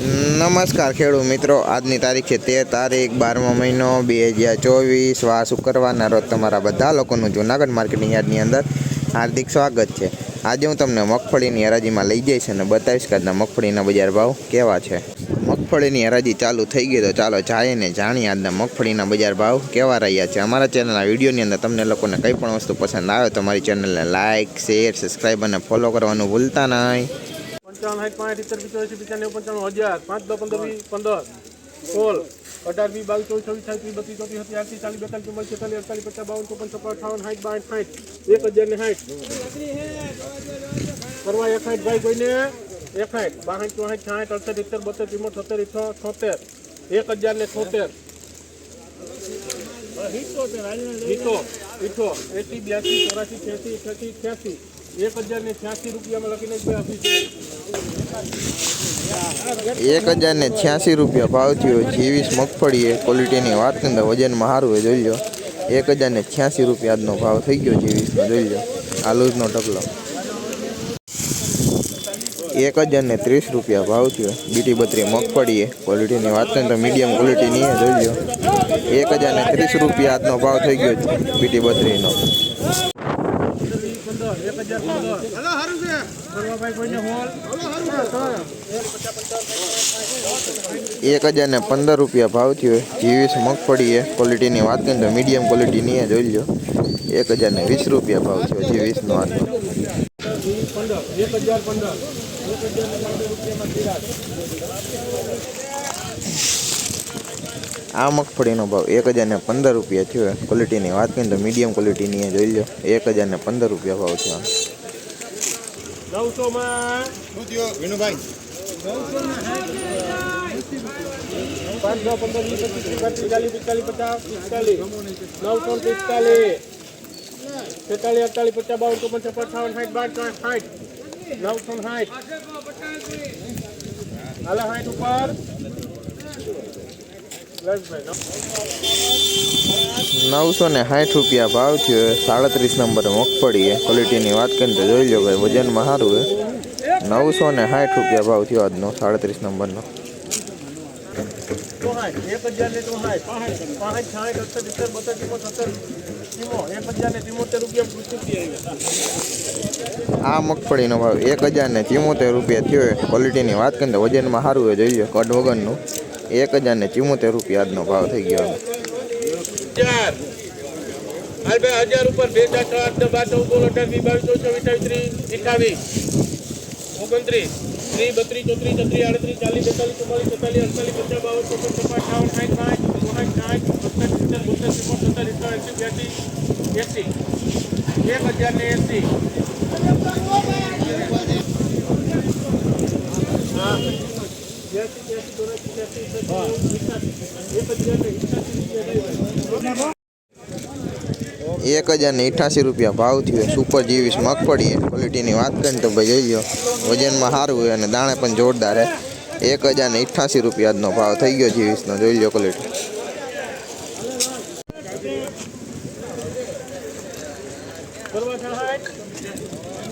નમસ્કાર ખેડૂત મિત્રો. આજની તારીખ છે તેર તારીખ, બારમો મહિનો, બે હજાર ચોવીસ. વા શુક્રવારના રોજ તમારા બધા લોકોનું જૂનાગઢ માર્કેટિંગ યાર્ડની અંદર હાર્દિક સ્વાગત છે. આજે હું તમને મગફળીની હરાજીમાં લઈ જઈશ અને બતાવીશ કે આજના મગફળીના બજાર ભાવ કેવા છે. મગફળીની હરાજી ચાલુ થઈ ગઈ તો ચાલો જાય ને જાણીએ આજના મગફળીના બજાર ભાવ કેવા રહ્યા છે. અમારા ચેનલના વિડીયોની અંદર તમને લોકોને કંઈ પણ વસ્તુ પસંદ આવે તો અમારી ચેનલને લાઇક શેર, સબસ્ક્રાઈબ અને ફોલો કરવાનું ભૂલતા નહીં. પંચાવન સાઠ પાંચ સિત્તેર પિત્તોતેર પંચાણું પંચાણું હજાર પાંચ દસ પંદર વીસ પંદર સોળ અઢાર વીસ બાવીસ ચોવીસ છવ્વીસ સાત બત્રીસ ચોત્રીસ સત્તી આઠી ચાલીસ બેતાલીસ ચુમ્માલીસ છેતાલીસ અડતાલીસ પચાસ બાવન ચોપન છપ્પન અઠાવન સાઠ બાઠ સાઠ એક હજાર ને સાઠ. કરવા એક સાઠ ભાઈ કોઈને? એક સાઠ બાસઠ ચોસઠ સાઠ અડસઠ સિત્તેર બોતેર ચુમ્મોતેર સત્તર ઇઠો છોતેર એક હજાર ને છોતેર. ઈઠો ઈઠો એસી બ્યાસી ચોરાસી છ્યાસી અઠ્યાસી છ્યાસી. એક હજાર ને છ્યાસી ને રૂપિયા ભાવ થયો. જીવીસ મગફળી એ ક્વોલિટીની વાત કરીને વજનમાં સારું હોય જોઈ લો એક હજાર ને છ્યાસી રૂપિયા આજનો ભાવ થઈ ગયો જીવીસનો, જોઈ લો આ લૂઝનો એક હજાર ને ત્રીસ રૂપિયા ભાવ થયો. બીટી બત્રી મગફળી એ ક્વોલિટીની વાત કરીને તો મીડિયમ ક્વોલિટીની એ જોઈ લો એક હજાર ને ત્રીસ રૂપિયા આજનો ભાવ થઈ ગયો બીટી બત્રીનો. એક હજાર પંદર ને પંદર રૂપિયા ભાવ થયો. જીવીસ મગફળી એ ક્વોલિટીની વાત કરીને તો મીડિયમ ક્વોલિટીની એ જોઈ લો એક હજાર ને વીસ રૂપિયા ભાવ થયો જીવીસનો આજનો પંદર એક હજાર પંદર એક હજાર રૂપિયામાં આ મગફળીનો ભાવ એક હજારને પંદર રૂપિયા થયો ક્વોલિટીની વાત કરીને તો મીડિયમ ક્વોલિટીની એ જોઈ લો એક હજારને પંદર રૂપિયા ભાવ થયો માં પંદર વીસ પચીસ પિસ્તાલીસ પચાસ નવસો પિસ્તાલીસ છેતાલીસ અડતાલીસ પચાસ બાવન ચોપન છપ્પન અઠાવન સાઠ બાર ત્રણ સાઠ નવસો સાઠ હાલા સાઠ ઉપર નવસો ને સાઠ રૂપિયા ભાવ થયો સાડત્રીસ નંબર મગફળી ક્વોલિટીની વાત કરીને તો જોઈ લો ભાઈ, વજનમાં સારું હે નવસો ને સાઠ રૂપિયા ભાવ થયો આજનો, સાડત્રીસ નંબરનો. આ મગફળીનો ભાવ એક હજાર ને ચિમોતેર રૂપિયા થયો ક્વોલિટીની વાત કરીને તો વજનમાં સારું હોય જોઈ લો કડ વગરનું. એક હજાર ને ચિમોતેર રૂપિયા આજનો ભાવ થઈ ગયો હજાર ઉપર બે ચાર છ આઠ બાર ચૌદ સોળ બાવીસ, ચોવીસ અઠાવીસ ત્રીસ અઠાવીસ ઓગણત્રીસ. ત્રીસ, બત્રીસ, ચોત્રીસ, છત્રીસ, આડત્રીસ, ચાલીસ, બેતાલીસ, ચુમ્માલીસ અડતાલીસ પચાસ બાવન ચોપન છપ્પન સાઠ સત્તર, સિત્તેર, બોતેર ચુમ્મોતેર સત્તર અઠાવન એંસી બ્યાસી, એંસી. એક હજાર ને એંસી હા બ્યાસી ત્યાસી ચોરાસી ત્યાસી એકાસી એક હજાર ને અઠાસી રૂપિયા ભાવ થયો. સુપર જીવીસ મગફળી ક્વોલિટીની વાત કરીને તો ભાઈ જોઈ લો વજનમાં સારું હોય અને દાણે પણ જોરદાર હે. એક હજાર ને અઠાસી રૂપિયાનો ભાવ થઈ ગયો જીવીસનો. જોઈ લો ક્વોલિટી.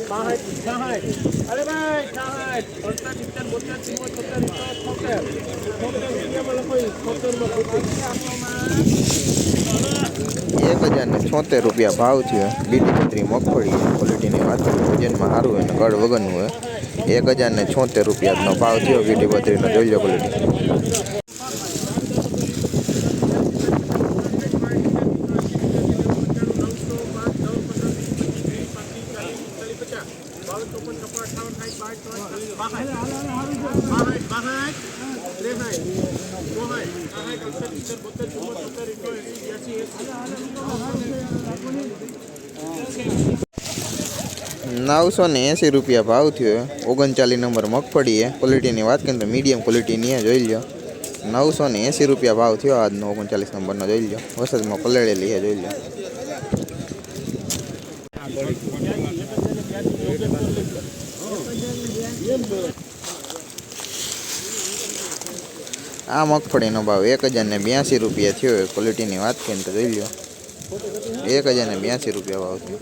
સહાય સહાય અરે ભાઈ સહાય અડસઠ સિત્તેર બોતેર ચુમ્મોતેર સત્તર છોતેર છોતેર રૂપિયામાં લખો છોતેરમાં એક હજાર ને છોતેર રૂપિયા ભાવ થયો. બીટી પત્રી મગફળી ક્વોલિટીની વાત કરું વજનમાં સારું હોય ગળ વગરનું હોય. એક હજાર ને છોતેર રૂપિયાનો ભાવ થયો. બીટી પત્રીનો જોઈ લો ક્વોલિટી નવસો ને એંસી રૂપિયા ભાવ થયો ઓગણચાલીસ નંબર મગફળી એ ક્વોલિટીની વાત કરીએ તો મીડિયમ ક્વોલિટીની એ જોઈ લો નવસો ને એંસી રૂપિયા ભાવ થયો આજનો ઓગણચાલીસ નંબરનો જોઈ લો વરસાદમાં પલળેલી છે જોઈ લો આ મગફળીનો ભાવ એક હજારને બ્યાસી રૂપિયા થયો. ક્વોલિટીની વાત કરીને તો જોઈ લો એક હજારને બ્યાસી રૂપિયા ભાવ થયો.